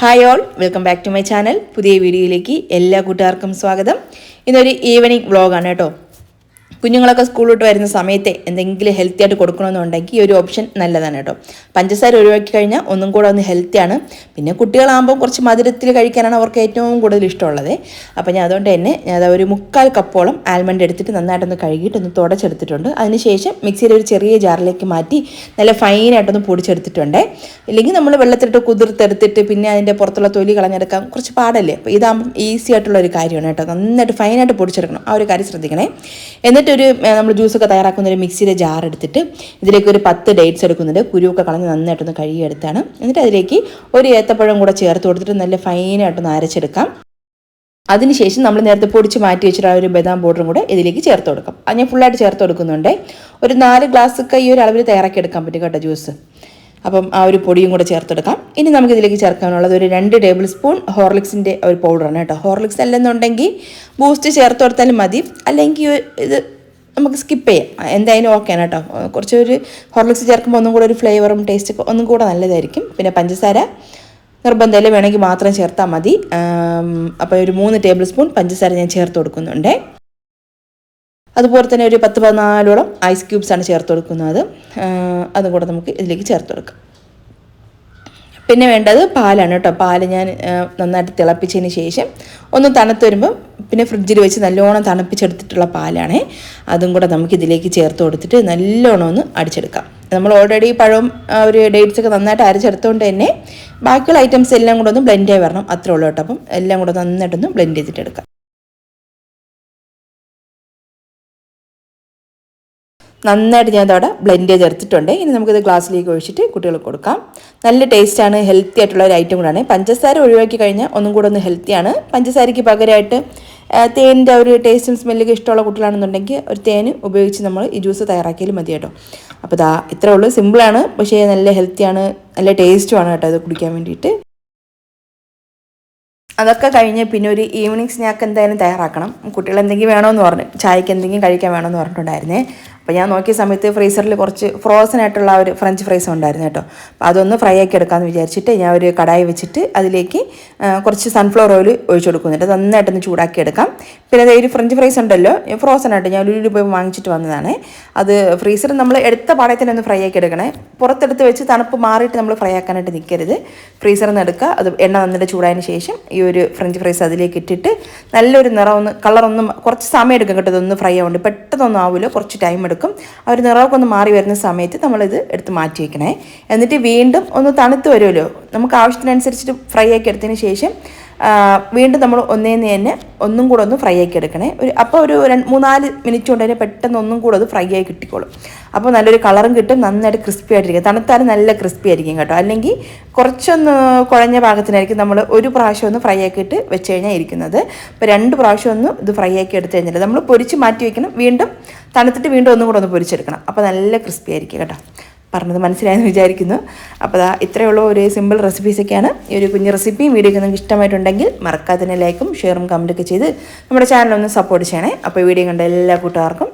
Hi all welcome back to my channel പുതിയ വീഡിയോയിലേക്ക് എല്ലാ കൂട്ടുകാർക്കും സ്വാഗതം. ഇന്നൊരു ഈവനിങ് വ്ളോഗാണ് കേട്ടോ. കുഞ്ഞുങ്ങളൊക്കെ സ്കൂളിലോട്ട് വരുന്ന സമയത്തെ എന്തെങ്കിലും ഹെൽത്തി ആയിട്ട് കൊടുക്കണമെന്നുണ്ടെങ്കിൽ ഈ ഒരു ഓപ്ഷൻ നല്ലതാണ് കേട്ടോ. പഞ്ചസാര ഒഴിവാക്കി കഴിഞ്ഞാൽ ഒന്നും കൂടെ ഒന്ന് ഹെൽത്തിയാണ് പിന്നെ കുട്ടികളാകുമ്പോൾ കുറച്ച് മധുരത്തിൽ കഴിക്കാനാണ് അവർക്ക് ഏറ്റവും കൂടുതൽ ഇഷ്ടമുള്ളത്. അപ്പോൾ ഞാൻ അതുകൊണ്ട് തന്നെ ഞാൻ ഒരു മുക്കാൽ കപ്പോളം ആൽമണ്ട് എടുത്തിട്ട് നന്നായിട്ടൊന്ന് കഴുകിയിട്ട് ഒന്ന് തുടച്ചെടുത്തിട്ടുണ്ട്. അതിനുശേഷം മിക്സിയിൽ ഒരു ചെറിയ ജാറിലേക്ക് മാറ്റി നല്ല ഫൈനായിട്ടൊന്ന് പൊടിച്ചെടുത്തിട്ടുണ്ട്. ഇല്ലെങ്കിൽ നമ്മൾ വെള്ളത്തിലിട്ട് കുതിർത്തെടുത്തിട്ട് പിന്നെ അതിന്റെ പുറത്തുള്ള തൊലി കളഞ്ഞെടുക്കാൻ കുറച്ച് പാടല്ലേ? അപ്പോൾ ഇതാകുമ്പം ഈസി ആയിട്ടുള്ള ഒരു കാര്യമാണ് കേട്ടോ. നന്നായിട്ട് ഫൈനായിട്ട് പൊടിച്ചെടുക്കണം. ആ ഒരു കാര്യം ശ്രദ്ധിക്കണേ. എന്നിട്ടൊരു നമ്മൾ ജ്യൂസൊക്കെ തയ്യാറാക്കുന്ന ഒരു മിക്സിയുടെ ജാർ എടുത്തിട്ട് ഇതിലേക്ക് ഒരു പത്ത് ഡേറ്റ്സ് എടുക്കുന്നുണ്ട്. കുരുവൊക്കെ കളഞ്ഞ് നന്നായിട്ടൊന്ന് കഴുകിയെടുത്താണ്. എന്നിട്ട് അതിലേക്ക് ഒരു ഏത്തപ്പഴം കൂടെ ചേർത്ത് കൊടുത്തിട്ട് നല്ല ഫൈനായിട്ടൊന്ന് അരച്ചെടുക്കാം. അതിനുശേഷം നമ്മൾ നേരത്തെ പൊടിച്ച് മാറ്റി വെച്ചിട്ട് ആ ഒരു ബദാം പൗഡറും കൂടെ ഇതിലേക്ക് ചേർത്ത് കൊടുക്കാം. അത് ഞാൻ ഫുള്ളായിട്ട് ചേർത്ത് കൊടുക്കുന്നുണ്ട്. ഒരു നാല് ഗ്ലാസ് ഒക്കെ ഈ ഒരു അളവിൽ തയ്യാറാക്കി എടുക്കാൻ പറ്റും കേട്ടോ ജ്യൂസ്. അപ്പം ആ ഒരു പൊടിയും കൂടെ ചേർത്തെടുക്കാം. ഇനി നമുക്ക് ഇതിലേക്ക് ചേർക്കാനുള്ളത് ഒരു രണ്ട് ടേബിൾ സ്പൂൺ ഹോർലിക്സിന്റെ ഒരു പൗഡറാണ് കേട്ടോ. ഹോർലിക്സ് അല്ലെന്നുണ്ടെങ്കിൽ ബൂസ്റ്റ് ചേർത്ത് കൊടുത്താലും മതി. അല്ലെങ്കിൽ ഇത് നമുക്ക് സ്കിപ്പ് ചെയ്യാം. എന്തായാലും ഓക്കെയാണ് കേട്ടോ. കുറച്ച് ഒരു ഹോർലിക്സ് ചേർക്കുമ്പോൾ ഒന്നും കൂടെ ഒരു ഫ്ലേവറും ടേസ്റ്റൊക്കെ ഒന്നും കൂടെ നല്ലതായിരിക്കും. പിന്നെ പഞ്ചസാര നിർബന്ധമില്ല. വേണമെങ്കിൽ മാത്രം ചേർത്താൽ മതി. അപ്പോൾ ഒരു മൂന്ന് ടേബിൾ സ്പൂൺ പഞ്ചസാര ഞാൻ ചേർത്ത് കൊടുക്കുന്നുണ്ട്. അതുപോലെ തന്നെ ഒരു പത്ത് പതിനാലോളം ഐസ് ക്യൂബ്സാണ് ചേർത്ത് കൊടുക്കുന്നത്. അതും കൂടെ നമുക്ക് ഇതിലേക്ക് ചേർത്ത് കൊടുക്കാം. പിന്നെ വേണ്ടത് പാലാണ് കേട്ടോ. പാൽ ഞാൻ നന്നായിട്ട് തിളപ്പിച്ചതിന് ശേഷം ഒന്ന് തണുത്ത് വരുമ്പം പിന്നെ ഫ്രിഡ്ജിൽ വെച്ച് നല്ലോണം തണുപ്പിച്ചെടുത്തിട്ടുള്ള പാലാണ്. അതും കൂടെ നമുക്ക് ഇതിലേക്ക് ചേർത്ത് കൊടുത്തിട്ട് നല്ലോണം ഒന്ന് അടിച്ചെടുക്കാം. നമ്മൾ ഓൾറെഡി പഴവും ഒരു ഡേറ്റ്സ് ഒക്കെ നന്നായിട്ട് അരച്ചെടുത്തുകൊണ്ട് തന്നെ ബാക്കിയുള്ള ഐറ്റംസ് എല്ലാം കൂടെ ഒന്ന് ബ്ലെൻഡ് ആയി വരണം. അത്രേ ഉള്ളൂ കേട്ടോ. അപ്പം എല്ലാം കൂടെ നന്നായിട്ടൊന്ന് ബ്ലെൻഡ് ചെയ്തിട്ട് നന്നായിട്ട് ഞാൻ അതവിടെ ബ്ലെൻഡ് ചെയ്തെടുത്തിട്ടുണ്ട് ഇനി നമുക്കിത് ഗ്ലാസ്സിലേക്ക് ഒഴിച്ചിട്ട് കുട്ടികൾക്ക് കൊടുക്കാം. നല്ല ടേസ്റ്റാണ് ഹെൽത്തി ആയിട്ടുള്ള ഒരു ഐറ്റം കൂടാണ്. പഞ്ചസാര ഒഴിവാക്കി കഴിഞ്ഞാൽ ഒന്നും കൂടെ ഒന്ന് ഹെൽത്തിയാണ് പഞ്ചസാരയ്ക്ക് പകരമായിട്ട് തേനിന്റെ ഒരു ടേസ്റ്റും സ്മെല്ലൊക്കെ ഇഷ്ടമുള്ള കുട്ടികളാണെന്നുണ്ടെങ്കിൽ ഒരു തേൻ ഉപയോഗിച്ച് നമ്മൾ ഈ ജ്യൂസ് തയ്യാറാക്കിയാലും മതി കേട്ടോ. അപ്പോൾ ഇതാ ഇത്രേ ഉള്ളൂ. സിമ്പിളാണ് പക്ഷേ നല്ല ഹെൽത്തിയാണ് നല്ല ടേസ്റ്റുമാണ് കേട്ടോ ഇത് കുടിക്കാൻ വേണ്ടിയിട്ട്. അതൊക്കെ കഴിഞ്ഞ് പിന്നെ ഒരു ഈവനിങ് സ്നാക്ക് എന്തായാലും തയ്യാറാക്കണം. കുട്ടികൾ എന്തെങ്കിലും വേണമെന്ന് പറഞ്ഞു ചായക്ക് എന്തെങ്കിലും കഴിക്കാൻ വേണമെന്ന് പറഞ്ഞിട്ടുണ്ടായിരുന്നേ. അപ്പോൾ ഞാൻ നോക്കിയ സമയത്ത് ഫ്രീസറിൽ കുറച്ച് ഫ്രോസൺ ആയിട്ടുള്ള ഒരു ഫ്രഞ്ച് ഫ്രൈസ് ഉണ്ടായിരുന്നു കേട്ടോ. അപ്പോൾ അതൊന്ന് ഫ്രൈ ആക്കി എടുക്കാമെന്ന് വിചാരിച്ചിട്ട് ഞാൻ ഒരു കടായി വെച്ചിട്ട് അതിലേക്ക് കുറച്ച് സൺഫ്ലവർ ഓയിൽ ഒഴിച്ചു കൊടുക്കുന്നുണ്ട് നന്നായിട്ടൊന്ന് ചൂടാക്കി എടുക്കാം. പിന്നെ അതേ ഒരു ഫ്രഞ്ച് ഫ്രൈസ് ഉണ്ടല്ലോ ഫ്രോസൺ ആയിട്ട് ഞാൻ ഒരു രൂപ വാങ്ങിച്ചിട്ട് വന്നതാണ്. അത് ഫ്രീസറിൽ നമ്മൾ എടുത്ത പാടയിൽ തന്നെ ഒന്ന് ഫ്രൈ ആക്കി എടുക്കണേ. പുറത്തെടുത്ത് വെച്ച് തണുപ്പ് മാറിയിട്ട് നമ്മൾ ഫ്രൈ ആക്കാനായിട്ട് നിൽക്കരുത് ഫ്രീസറിൽ നിന്ന് എടുക്കുക അത് എണ്ണ നന്നിട്ട് ചൂടായതിന് ശേഷം ഈ ഒരു ഫ്രഞ്ച് ഫ്രൈസ് അതിലേക്ക് ഇട്ടിട്ട് നല്ലൊരു നിറം ഒന്ന് കളറൊന്നും കുറച്ച് സമയം എടുക്കും കേട്ടോ ഇതൊന്ന് ഫ്രൈ ആവുന്നുണ്ട് പെട്ടെന്നൊന്നും ആവില്ല കുറച്ച് ടൈം എടുക്കും. ആ ഒരു നിറമൊക്കെ ഒന്ന് മാറി വരുന്ന സമയത്ത് നമ്മളിത് എടുത്ത് മാറ്റി വയ്ക്കണേ എന്നിട്ട് വീണ്ടും ഒന്ന് തണുത്ത് വരുമല്ലോ. നമുക്ക് ആവശ്യത്തിനനുസരിച്ചിട്ട് ഫ്രൈ ആക്കി എടുത്തതിന് ശേഷം വീണ്ടും നമ്മൾ ഒന്നേന്ന് തന്നെ ഒന്നും കൂടെ ഒന്ന് ഫ്രൈ ആക്കി എടുക്കണേ. ഒരു അപ്പോൾ ഒരു രണ്ട് മൂന്നാൽ മിനിറ്റ് കൊണ്ട് തന്നെ പെട്ടെന്ന് ഒന്നും കൂടെ അത് ഫ്രൈ ആയി കിട്ടിക്കോളും. അപ്പോൾ നല്ലൊരു കളറും കിട്ടും നന്നായിട്ട് ക്രിസ്പി ആയിട്ടിരിക്കും. തണുത്താലും നല്ല ക്രിസ്പി ആയിരിക്കും കേട്ടോ. അല്ലെങ്കിൽ കുറച്ചൊന്ന് കുഴഞ്ഞ പാകത്തിനായിരിക്കും നമ്മൾ ഒരു പ്രാവശ്യം ഒന്ന് ഫ്രൈ ആക്കിയിട്ട് വെച്ച് കഴിഞ്ഞാൽ ഇരിക്കുന്നത്. അപ്പോൾ രണ്ട് പ്രാവശ്യം ഒന്ന് ഇത് ഫ്രൈ ആക്കി എടുത്തു കഴിഞ്ഞാൽ നമ്മൾ പൊരിച്ച് മാറ്റി വെക്കണം. വീണ്ടും തണുത്തിട്ട് വീണ്ടും ഒന്നും കൂടെ ഒന്ന് പൊരിച്ചെടുക്കണം. അപ്പോൾ നല്ല ക്രിസ്പി ആയിരിക്കും കേട്ടോ. പറഞ്ഞത് മനസ്സിലായെന്ന് വിചാരിക്കുന്നു. അപ്പോൾ അതാ ഇത്രയുള്ള ഒരു സിമ്പിൾ റെസിപ്പീസൊക്കെയാണ് ഈ ഒരു കുഞ്ഞ് റെസിപ്പിയും വീഡിയോ ഒക്കെ നിങ്ങൾക്ക് ഇഷ്ടമായിട്ടുണ്ടെങ്കിൽ മറക്കാതെ തന്നെ ലൈക്കും ഷെയറും കമന്റൊക്കെ ചെയ്ത് നമ്മുടെ ചാനലൊന്ന് സപ്പോർട്ട് ചെയ്യണേ. അപ്പോൾ വീഡിയോ കണ്ട എല്ലാ കൂട്ടുകാർക്കും